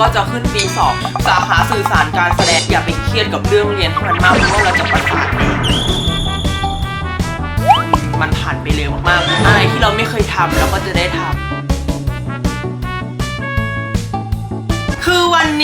ก็จะขึ้นปีสองสาขาสื่อสารการแสดงอย่าไปเครียดกับเรื่องเรียนให้มันมากเพราะว่าเราจะประสาทแดงมันผ่านไปเร็วมากๆอะไรที่เราไม่เคยทำเราก็จะได้ทำ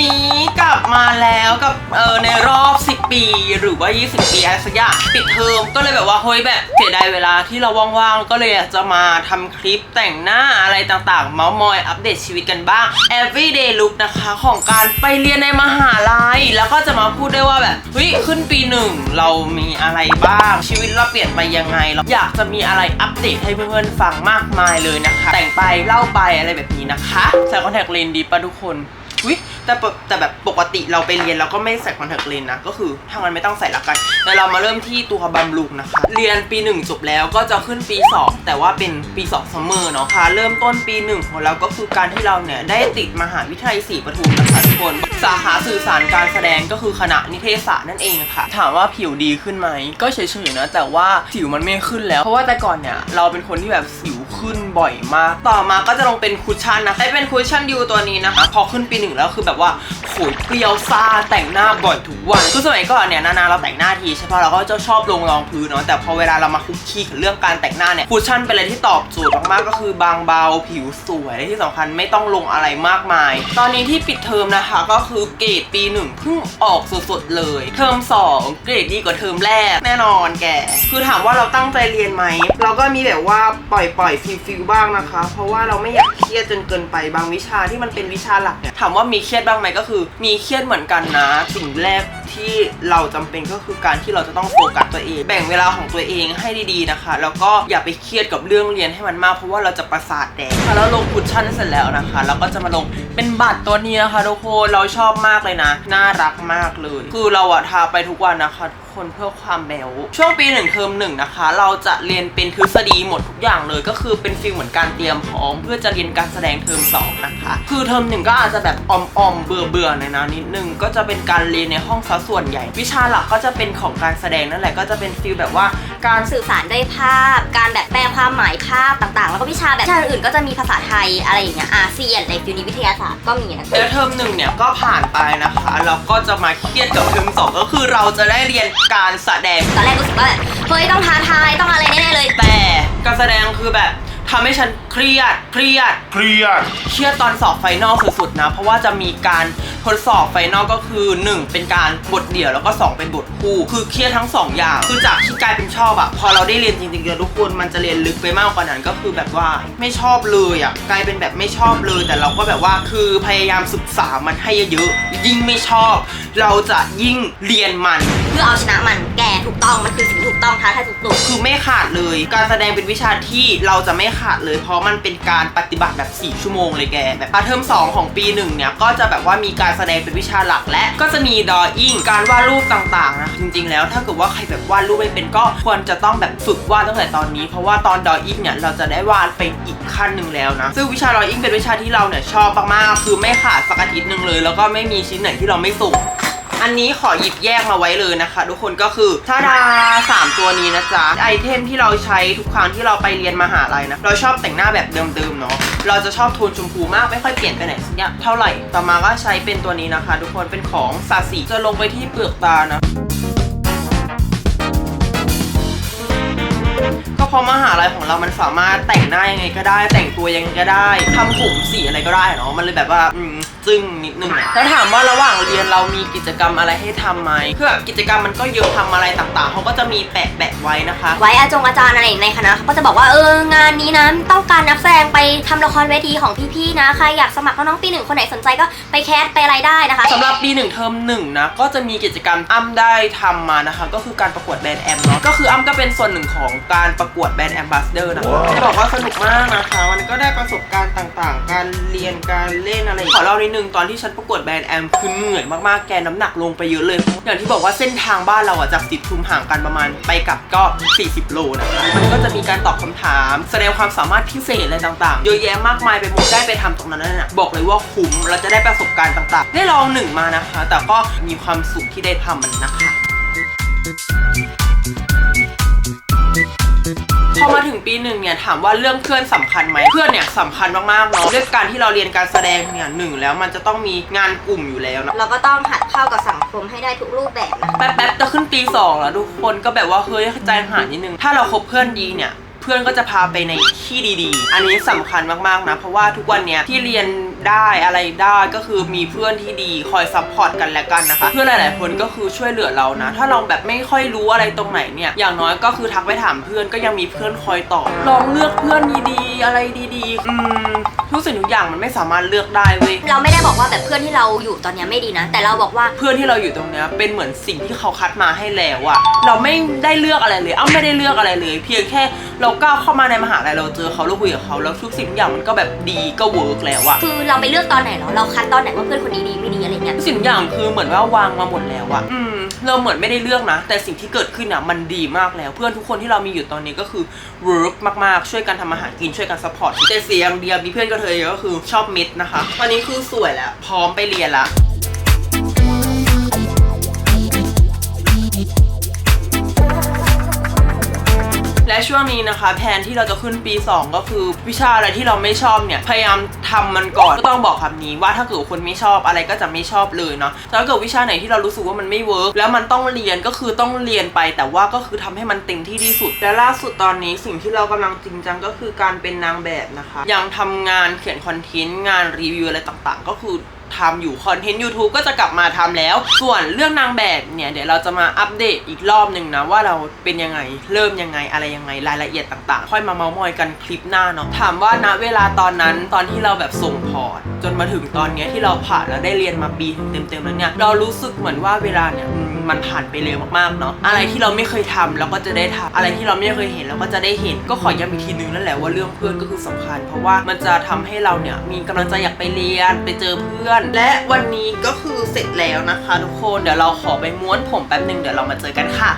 นี้กลับมาแล้วกับเออในรอบ 10 ปี หรือว่า 20 ปีอะไรสักอย่างปิดเทอมก็เลยแบบว่าเฮ้ยแบบเสียดายเวลาที่เราว่างๆ ก็เลยอยากจะมาทำคลิปแต่งหน้าอะไรต่างๆ เมาส์มอยอัปเดตชีวิตกันบ้าง everyday look นะคะของการไปเรียนในมหาลัย แล้วก็จะมาพูดได้ว่าแบบเฮ้ยขึ้นปีหนึ่งเรามีอะไรบ้างชีวิตเราเปลี่ยนไปยังไงเราอยากจะมีอะไรอัปเดตให้เพื่อนๆฟังมากมายเลยนะคะ แต่งไปเล่าไปอะไรแบบนี้นะคะใส่คอนแทคเลนส์ดีปะทุกคน อุ้ยแต่ปกแต่แบบปกติเราไปเรียนเราก็ไม่ใส่คอนแทคเลนส์นะ ก็คือทางั้นไม่ต้องใส่ละกันแต่เรามาเริ่มที่ตัวบำรุงนะคะ เรียนปี 1 จบแล้วก็จะขึ้นปี 2 แต่ว่าเป็นปี2ซัมเมอร์เนาะค่ะเริ่มต้นปี 1 ของเราก็คือการที่เราเนี่ยได้ติดมหาวิทยาลัยศรีปทุมนะคะทุกคนสาขาสื่อสารการแสดงก็คือคณะนิเทศศาสตร์นั่นเองค่ะ ถามว่าผิวดีขึ้นไหมก็เฉยๆนะ แต่ว่าสิวมันไม่ขึ้นแล้ว เพราะว่าแต่ก่อนเนี่ยเราเป็นคนที่แบบสิวขึ้นบ่อยมาก ต่อมาก็จะลงเป็นคุชชั่นนะได้เป็นคุชชั่นยูตัวนี้นะคะ พอขึ้นปีหนึ่งแล้วคือแบบว่าโขยเปรี้ยวซาแต่งหน้าบ่อยทุกวันคือสมัยก่อนเนี่ยนานาเราแต่งหน้าทีใช่ปะเราก็จะชอบลงรองพื้นเนาะแต่พอเวลาเรามาคุกคีกับเรื่องการแต่งหน้าเนี่ยคุชชั่นเป็นอะไรที่ตอบโจทย์มากๆก็คือบางเบาผิวสวยและที่สำคัญไม่ต้องลงอะไรมากมาย ตอนนี้ที่ปิดเทอมนะคะก็คือเกรดปีหนึ่งเพิ่งออกสดๆเลย เทอมสองเกรดดีกว่าเทอมแรกแน่นอนแก คือถามว่าเราตั้งใจเรียนไหม เราก็มีแบบว่าปล่อยปล่อยฟิลฟิลบ้างนะคะ เพราะว่าเราไม่อยากเครียดจนเกินไปบางวิชาที่มันเป็นวิชาหลักเนี่ยถามว่ามีเครียดบ้างไหมก็คือ มีเครียดเหมือนกันนะสิ่งแรกที่เราจำเป็นก็คือการที่เราจะต้องโฟกัสตัวเอง แบ่งเวลาของตัวเองให้ดีๆนะคะ แล้วก็อย่าไปเครียดกับเรื่องเรียนให้มันมากเพราะว่าเราจะประสาทแดงแล้วลงคุชชั่นเสร็จแล้วนะคะเราก็จะมาลงเป็นบัตรตัวนี้นะคะทุกคนเราชอบมากเลยนะ น่ารักมากเลย คือเราอะทาไปทุกวันนะคะ คนเพื่อความแบวช่วงปีหนึ่งเทอมหนึ่งนะคะ เราจะเรียนเป็นทฤษฎีหมดทุกอย่างเลยก็คือเป็นฟิลเหมือนการเตรียมพร้อม เพื่อจะเรียนการแสดงเทอมสองนะคะคือเทอมหนึ่งก็อาจจะแบบออมๆเบื่อๆหน่อยนะนิดนึงก็จะเป็นการเรียนในห้องซะส่วนใหญ่ วิชาหลักก็จะเป็นของการแสดงนั่นแหละก็จะเป็นฟิลแบบว่าการสื่อสารด้วยภาพ การแบบแปลความหมายภาพต่างๆ แล้วก็วิชาแบบวิชาอื่นก็จะมีภาษาไทยอะไรอย่างเงี้ยอาเซียนในฟิวนิวิทยาศาสตร์ก็มีนะแล้วเทอมหนึ่งเนี่ยก็ผ่านไปนะคะแล้วก็จะมาเครียดกับเทอมสองก็คือเราจะได้เรียนการแสดง ตอนแรกรู้สึกว่าแบบเฮ้ยต้องท้าทายต้องอะไรแน่ๆเลย แต่การแสดงคือแบบทำให้ฉันเครียด เครียด เครียด เครียดตอนสอบไฟนอลสุดๆนะ เพราะว่าจะมีการ ทดสอบไฟนอลก็คือ 1 เป็นการบทเดี่ยวแล้วก็ 2 เป็นบทคู่ คือเครียดทั้ง 2 อย่าง คือจากที่กลายเป็นชอบอะพอเราได้เรียนจริงๆแล้วทุกคนมันจะเรียนลึกไปมากกว่านั้นก็คือแบบว่าไม่ชอบเลยอะกลายเป็นแบบไม่ชอบเลย แต่เราก็แบบว่าคือพยายามศึกษามันให้เยอะๆยิ่งไม่ชอบ เราจะยิ่งเรียนมัน เพื่อเอาชนะมันแกถูกต้องมันคือสิ่ง ต้องท้าทายสุดคือไม่ขาดเลย การแสดงเป็นวิชาที่เราจะไม่ขาดเลย เพราะมันเป็นการปฏิบัติแบบ 4 ชั่วโมงเลยแก แบบพาร์ทเทอม2 ของปีหนึ่งเนี่ย ก็จะแบบว่ามีการแสดงเป็นวิชาหลักและ ก็จะมีดออิ่งการวาดรูปต่างๆนะจริงๆ แล้วถ้าเกิดว่าใครแบบวาดรูปไม่เป็นก็ควรจะต้องแบบฝึกวาดตั้งแต่ตอนนี้ เพราะว่าตอนดออิ่งเนี่ยเราจะได้วาดไปอีกขั้นหนึ่งแล้วนะซึ่งวิชาดออิ่งเป็นวิชาที่เราเนี่ยชอบมากๆคือไม่ขาดสักอาทิตย์หนึ่งเลย แล้วก็ไม่มีชิ้นไหนที่เราไม่ส่ง อันนี้ขอหยิบแยกมาไว้เลยนะคะ ทุกคนก็คือทาดาสามตัวนี้นะจ๊ะไอเทมที่เราใช้ทุกครั้งที่เราไปเรียนมหาลัยนะเราชอบแต่งหน้าแบบเดิมๆเนาะเราจะชอบโทนชมพูมากไม่ค่อยเปลี่ยนไปไหนสักอย่างเท่าไหร่ต่อมาก็ใช้เป็นตัวนี้นะคะ ทุกคนเป็นของซาสีจะลงไปที่เปลือกตานะก็เพราะมหาลัยของเรามันสามารถแต่งหน้ายังไงก็ได้ แต่งตัวยังไงก็ได้ทำผมสีอะไรก็ได้เนาะมันเลยแบบว่า อืมจึ้ง นิดนึงอะแล้วถามว่าระหว่างเรียนเรามีกิจกรรมอะไรให้ทำไหมคือแบบกิจกรรมมันก็เยอะทำอะไรต่างๆเขาก็จะมีแปะแปะๆไว้นะคะๆไว้อาจงอาจารย์อะไรในคณะเขาก็จะบอกว่าเอองานนี้นะต้องการนักแสดงไปทำละครเวทีของพี่ๆนะใครอยากสมัครน้องๆปีหนึ่งคนไหนสนใจก็ไปแคสไปอะไรได้นะคะ สำหรับปีหนึ่งเทอมหนึ่งนะก็จะมีกิจกรรมอ้ำได้ทำมานะคะ ก็คือการประกวดแบรนด์แอมเนาะก็คืออ้ำก็เป็นส่วนหนึ่งของการประกวดแบรนด์แอมบาสเดอร์นะคะว้าวจะบอกว่าสนุกมากนะคะ มันก็ได้ประสบการณ์ต่างๆ การเรียนการเล่นอะไรขอเล่านิดนึงตอนที่ฉันประกวดแบรนด์แอมคือเหนื่อยมากๆ แกน้ำหนักลงไปเยอะเลย อย่างที่บอกว่าเส้นทางบ้านเราอะจากสิบทุมห่างกันประมาณไปกลับก็ 40 โลนะคะมันก็จะมีการตอบคำถาม แสดงความสามารถพิเศษอะไรต่างๆ เยอะแยะมากมายไปหมดได้ไปทำตรงนั้นน่ะบอกเลยว่าคุ้มเราจะได้ประสบการณ์ต่างๆ ได้ลองหนึ่งมานะคะ แต่ก็มีความสุขที่ได้ทำมันนะคะ พอมาถึงปีหนึ่งเนี่ยถามว่าเรื่องเพื่อนสำคัญไหมเพื่อนเนี่ยสำคัญมากๆเนาะเรื่องการที่เราเรียนการแสดงเนี่ยหนึ่งแล้วมันจะต้องมีงานกลุ่มอยู่แล้วเนาะเราก็ต้องหัดเข้ากับสังคมให้ได้ทุกรูปแบบนะคะแป๊บๆจะขึ้นปีสองแล้วทุกคนก็แบบว่าเฮ้ยใจหายนิดนึงถ้าเราคบเพื่อนดีเนี่ยเพื่อนก็จะพาไปในที่ดีๆ อันนี้สำคัญมากๆนะ เพราะว่าทุกวันเนี้ยที่เรียนได้อะไรได้ก็คือมีเพื่อนที่ดีคอยซัพพอร์ตกันและกันนะคะ เพื่อนหลาย ๆ คนก็คือช่วยเหลือเรานะ ถ้าเราแบบไม่ค่อยรู้อะไรตรงไหนเนี่ย อย่างน้อยก็คือทักไปถามเพื่อนก็ยังมีเพื่อนคอยตอบ ลองเลือกเพื่อนดีๆ อะไรดีๆ อืมทุกสิ่งทุกอย่างมันไม่สามารถเลือกได้เว้ย เราไม่ได้บอกว่าแบบเพื่อนที่เราอยู่ตอนเนี้ยไม่ดีนะ แต่เราบอกว่าเพื่อนที่เราอยู่ตรงเนี้ยเป็นเหมือนสิ่งที่เขาคัดมาให้แล้วอะเราไม่ได้เลือกอะไรเลย เอ้าไม่ได้เลือกอะไรเลย เพียงแค่เราก้าวเข้ามาในมหาลัยเราเจอเขาเราคุยกับเขาแล้วทุกสิ่งทุกอย่างมันก็แบบดีก็เวิร์กแล้วอะคือเราไปเลือกตอนไหนเหรอเราคัดตอนไหนว่าเพื่อนคนนี้ดีไม่ดีอะไรเงี้ยทุกสิ่งทุกอย่างคือเหมือนว่าวางมาหมดแล้วอะอืมเราเหมือนไม่ได้เลือกนะ แต่สิ่งที่เกิดขึ้นอะมันดีมากแล้ว เพื่อนทุกคนที่เรามีอยู่ตอนนี้ก็คือเวิร์กมากๆ ช่วยกันทำอาหารกินช่วยกันซัพพอร์ตแต่เสียอย่างเดียวมีเพื่อนก็เธอก็คือชอบมิดนะคะ ตอนนี้คือสวยแล้ว พร้อมไปเรียนละ และช่วงนี้นะคะแผนที่เราจะขึ้นปี 2 ก็คือวิชาอะไรที่เราไม่ชอบเนี่ยพยายามทำมันก่อนก็ต้องบอกคำนี้ว่าถ้าเกิดคนไม่ชอบอะไรก็จะไม่ชอบเลยเนาะแต่ถ้าเกิดวิชาไหนที่เรารู้สึกว่ามันไม่เวิร์กแล้วมันต้องเรียนก็คือต้องเรียนไป แต่ว่าก็คือทำให้มันเต็มที่ที่สุดและล่าสุดตอนนี้สิ่งที่เรากำลังจริงจังก็คือการเป็นนางแบบนะคะ ยังทำงานเขียนคอนเทนต์งานรีวิวอะไรต่างๆ ก็คือ ทำอยู่คอนเทนต์ YouTube ก็จะกลับมาทำแล้ว ส่วนเรื่องนางแบบเนี่ย เดี๋ยวเราจะมาอัปเดตอีกรอบหนึ่งนะ ว่าเราเป็นยังไงเริ่มยังไงอะไรยังไงรายละเอียดต่างๆ ค่อยมาเมาส์มอยกันคลิปหน้าเนาะถามว่าณเวลาตอนนั้นตอนที่เราแบบส่งพอร์ตจนมาถึงตอนเนี้ยที่เราผ่านแล้วได้เรียนมาปีเต็มๆแล้วเนี่ยเรารู้สึกเหมือนว่าเวลาเนี่ย มันผ่านไปเร็วมากๆเนาะอะไรที่เราไม่เคยทำเราก็จะได้ทำอะไรที่เราไม่เคยเห็นเราก็จะได้เห็น ก็ขอย้ำอีกทีนึงนั่นแหละว่าเรื่องเพื่อนก็คือสำคัญ เพราะว่ามันจะทำให้เราเนี่ยมีกำลังใจอยากไปเรียนไปเจอเพื่อน และวันนี้ก็คือเสร็จแล้วนะคะ ทุกคนเดี๋ยวเราขอไปม้วนผมแป๊บหนึ่งเดี๋ยวเรามาเจอกันค่ะ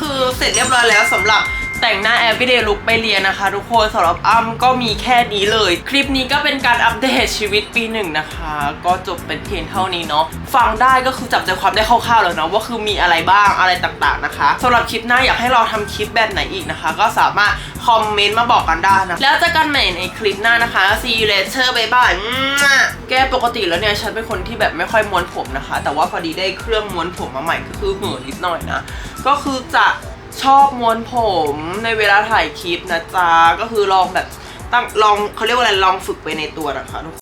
คือเสร็จเรียบร้อยแล้วสำหรับ แต่งหน้า everyday look ไปเรียนนะคะ ทุกคนสำหรับอ้ำก็มีแค่นี้เลย คลิปนี้ก็เป็นการอัปเดตชีวิตปีหนึ่งนะคะ ก็จบเป็นเพียงเท่านี้เนาะฟังได้ก็คือจับใจความได้คร่าวๆแล้วเนาะว่าคือมีอะไรบ้างอะไรต่างๆนะคะสำหรับคลิปหน้าอยากให้เราทำคลิปแบบไหนอีกนะคะ ก็สามารถคอมเมนต์มาบอกกันได้นะแล้วเจอกันใหม่ในคลิปหน้านะคะ see you later บ๊ายบายแกปกติแล้วเนี่ยฉันเป็นคนที่แบบไม่ค่อยม้วนผมนะคะ แต่ว่าพอดีได้เครื่องม้วนผมมาใหม่ก็คือเห่อนิดหน่อยนะ ก็คือจะ ชอบม้วนผมในเวลาถ่ายคลิปนะจ๊ะ ก็คือลองแบบตั้งลองเขาเรียกว่าอะไรลองฝึกไปในตัวนะคะทุก